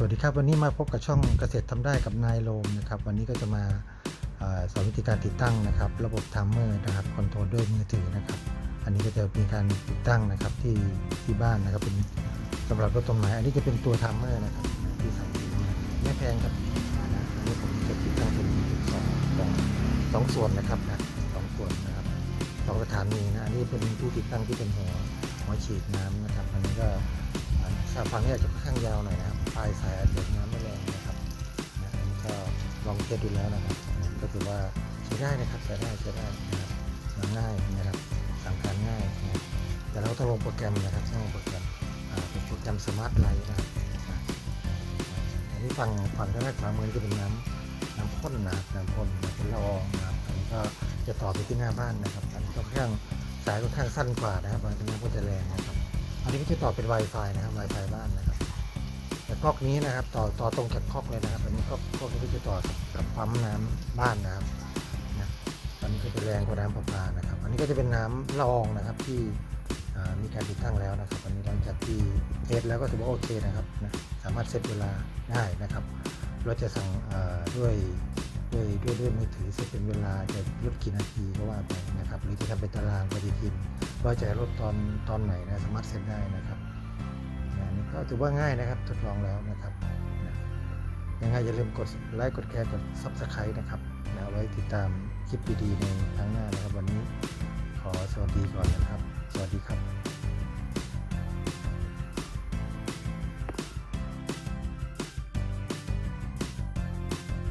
สวัสดีครับวันนี้มาพบกับช่องเกษตรทำได้กับนายโลมนะครับวันนี้ก็จะมาอสอนวิธีการติดตั้งนะครับ ระบบไทม์เมอร์นะครับคอนโทรลด้วยมือถือนะครับ อันนี้ก็จะมีการติดตั้งนะครับที่ที่บ้านนะครับเป็นสำหรับรถต้นไม้อันนี้จะเป็นตัวไทม์เมอร์นะครับที่ใส่มาไม่แพงครับนะอันนี้ผมจะติดตั้งเป็นสองสองสองส่วนนะครับนะสองส่วนนะครับสองสถานีนะอันนี้เป็นที่ติดตั้งที่เป็นหัวหัวฉีดน้ำนะครับอันนี้ก็สายฟังนี่ยจะค่อนข้างยาวหน่อยนะครับ ปลายสายอาจจะน้ำไม่แรงนะครับนะอันนี้ก็ลองเทสดูแล้วนะครับ ก็ถือว่าใช้ได้นะครับใช้ได้ใช้ได้นะครับมันง่ายนะครับสั่งการง่ายนะแต่เราต้องลงโปรแกรมนะครับต้องลงโปรแกรมเป็นโปรแกรมสมาร์ทไลท์นะครับอันนี้ฝั่งฝั่งด้านขวามือจะเป็นน้ำน้ำพ่นนะน้ำพ่นนะเป็นละอองนะครับอันนี้ก็จะต่อไปที่หน้าบ้านนะครับอันนี้ก็ค่อนข้างสายค่อนข้างสั้นกว่านะครับอันนี้ก็จะแรงนะครับ อันนี้ก็จะต่อเป็น Wi-Fi นะครับ Wi-Fi บ้านนะครับ แต่คอกนี้นะครับ ต่อต่อตรงกับคอกเลยนะครับอันนี้ก็คอกนี้ก็จะต่อกับปั๊มน้ำบ้านนะครับนะอันนี้ก็จะแรงกว่าน้ำประปานะครับ อันนี้ก็จะเป็นน้ำละอองนะครับที่มีการติดตั้งแล้วนะครับอันนี้หลังจากที่เทสแล้วก็ถือว่าโอเคนะครับนะสามารถเซตเวลาได้นะครับ เราจะสั่งด้วยด้วยด้วยด้วยมือถือเซตเป็นเวลาจะลดกี่นาทีก็ว่าไปนะครับ หรือจะทำเป็นตารางปฏิทินว่าจะลดตอนตอนไหนนะสามารถเซ็นได้นะครับ ก็ถือว่าง่ายนะครับทดลองแล้วนะครับยังไงอย่าลืมกดไลค์กดแชร์กด Subscribe นะครับนะไว้ติดตามคลิปดีๆในครั้งหน้านะครับวันนี้